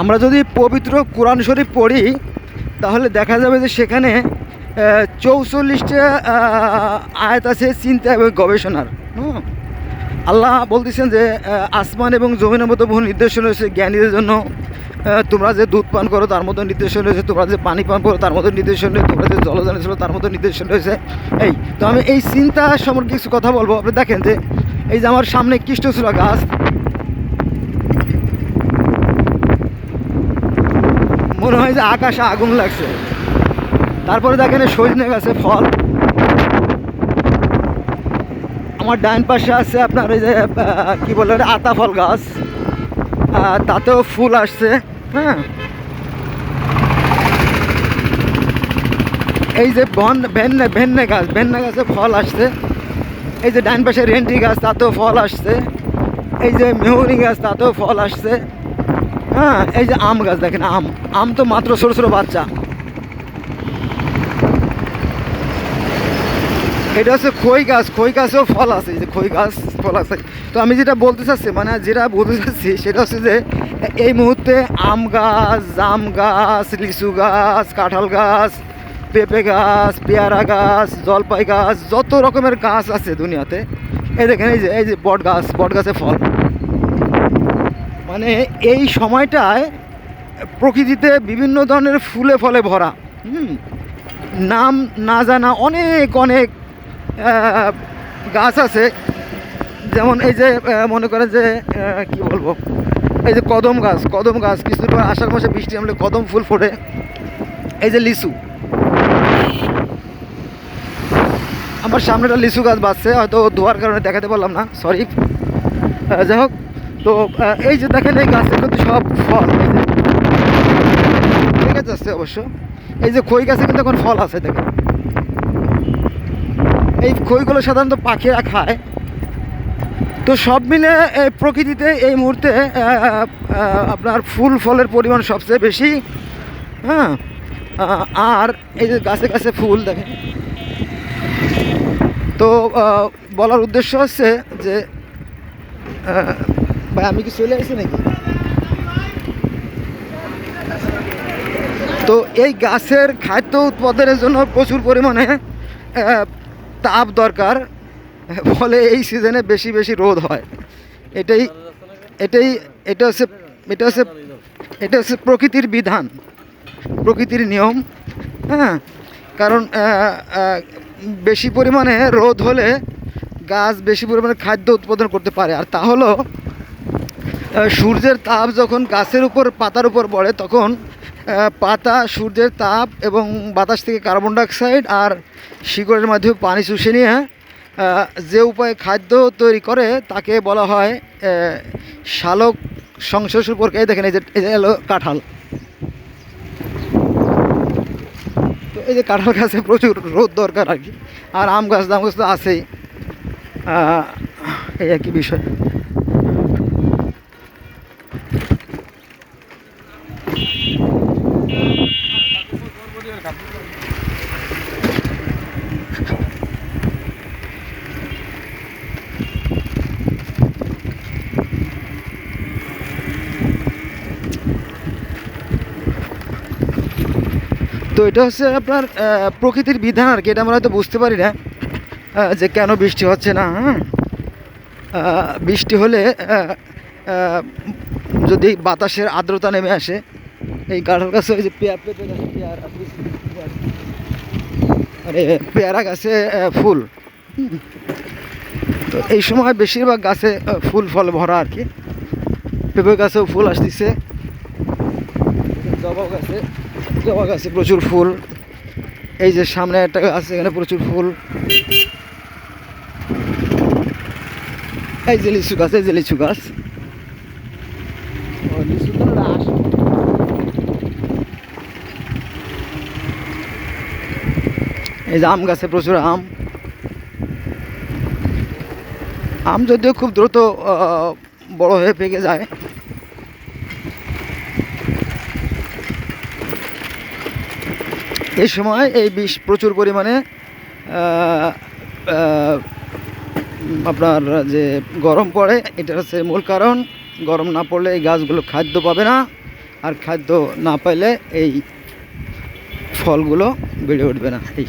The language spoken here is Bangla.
আমরা যদি পবিত্র কোরআন শরীফ পড়ি, তাহলে দেখা যাবে যে সেখানে চৌচল্লিশটা আয়াত আছে চিন্তা এবং গবেষণার। আল্লাহ বলতেছেন যে আসমান এবং জমিনের মতো বহু নির্দেশনা রয়েছে জ্ঞানীদের জন্য। তোমরা যে দুধ পান করো, তার মতো নির্দেশন রয়েছে। তোমরা যে পানি পান করো, তার মতো নির্দেশন রয়েছে। তোমরা যে জলযান ছিল তার মতো নির্দেশন রয়েছে। এই, তো আমি এই চিন্তা সম্পর্কে কিছু কথা বলব। আপনি দেখেন যে, এই যে আমার সামনে কৃষ্ণচূড়া গাছ মনে হয় যে আকাশে আগুন লাগছে। তারপরে দেখেন সজনে গাছে ফল। আমার ডান পাশে আছে আপনার ওই যে কি বলে আতা ফল গাছ। তাতেও ফুল আসছে হ্যাঁ। এই যে বন, ভেন্নে ভেন্নে গাছ, ভেন্নে গাছে ফল আসছে। এই যে ডান পাশে রেন্টি গাছ, তাতেও ফল আসছে। এই যে মেহরি গাছ, তাতেও ফল আসছে। হ্যাঁ এই যে আম গাছ দেখেন, আম। আম তো মাত্র ছোটো ছোটো বাচ্চা। এটা হচ্ছে খই গাছ, খই গাছেও ফল আছে যে খই গাছ, ফল আছে। তো আমি যেটা বলতে চাচ্ছি মানে যেটা বলতে চাচ্ছি, সেটা হচ্ছে যে এই মুহূর্তে আম গাছ, জাম গাছ, লিচু গাছ, কাঁঠাল গাছ, পেঁপে গাছ, পেয়ারা গাছ, জলপাই গাছ, যত রকমের গাছ আছে দুনিয়াতে, এই দেখেন, এই যে এই যে বট গাছ, বট গাছে ফল। মানে এই সময়টায় প্রকৃতিতে বিভিন্ন ধরনের ফুলে ফলে ভরা, হুম? নাম না জানা অনেক অনেক গাছ আছে। যেমন এই যে মনে করে যে কি বলব? এই যে কদম গাছ কদম গাছ, কিছুদিন পর আষাঢ় মাসে বৃষ্টি নামলে কদম ফুল ফোটে। এই যে লিচু। আমার সামনে একটা লিচু গাছ বাঁচছে, হয়তো ধোয়ার কারণে দেখাতে পারলাম না সরি যাই হোক তো এই যে দেখেন এই গাছের কিন্তু সব ফল ঠিক আছে আসছে অবশ্য। এই যে খই গাছে কিন্তু এখন ফল আছে, দেখেন। এই খইগুলো সাধারণত পাখিরা খায়। তো সব মিলে এই প্রকৃতিতে এই মুহূর্তে আপনার ফুল ফলের পরিমাণ সবচেয়ে বেশি হ্যাঁ? আর এই যে গাছে গাছে ফুল, দেখেন। তো বলার উদ্দেশ্য হচ্ছে যে ভাই, আমি কি চলে আসছি নাকি? তো এই গাছের খাদ্য উৎপাদনের জন্য প্রচুর পরিমাণে তাপ দরকার, ফলে এই সিজনে বেশি বেশি রোদ হয়। এটাই এটাই, এটা হচ্ছে এটা হচ্ছে এটা হচ্ছে প্রকৃতির বিধান, প্রকৃতির নিয়ম হ্যাঁ? কারণ বেশি পরিমাণে রোদ হলে গাছ বেশি পরিমাণে খাদ্য উৎপাদন করতে পারে। আর তা হলো সূর্যের তাপ যখন গাছের উপর, পাতার উপর পড়ে, তখন পাতা সূর্যের তাপ এবং বাতাস থেকে কার্বন ডাইঅক্সাইড আর শিকড়ের মাধ্যমে পানি শুষে নিয়ে যে উপায়ে খাদ্য তৈরি করে, তাকে বলা হয় শালক উপর এই দেখেন, এই যে হলো কাঁঠাল। তো এই যে কাঁঠাল গাছে প্রচুর রোদ দরকার আর কি। আর আম গাছ, দাম গাছ তো আছেই। এই একই বিষয়। তো এটা হচ্ছে আপনার প্রকৃতির বিধান আর কি, এটা আমরা হয়তো বুঝতে পারি না যে কেন বৃষ্টি হচ্ছে না হ্যাঁ বৃষ্টি হলে যদি বাতাসের আর্দ্রতা নেমে আসে, এই কাঁঠাল গাছে ওই যে পেয়ার, পেঁপে গাছে পেয়ারা আরে, পেয়ারা গাছে ফুল তো এই সময় বেশিরভাগ গাছে ফুল ফল ভরা আর কি। পেঁপে গাছেও ফুল আসতেছে, জবা গাছে। জবা গাছে প্রচুর ফুল। এই যে সামনে একটা গাছ এখানে প্রচুর ফুল। এই যে লিচু গাছ এই যে লিচু গাছ। লিচু তো না, এই যে আম গাছে প্রচুর আম। আম যদিও খুব দ্রুত বড় হয়ে পেকে যায় এই সময় এই বিষ প্রচুর পরিমাণে আপনার যে গরম পড়ে এটা হচ্ছে মূল কারণ। গরম না পড়লে এই গাছগুলো খাদ্য পাবে না, আর খাদ্য না পাইলে এই ফলগুলো বেড়ে উঠবে না। এই।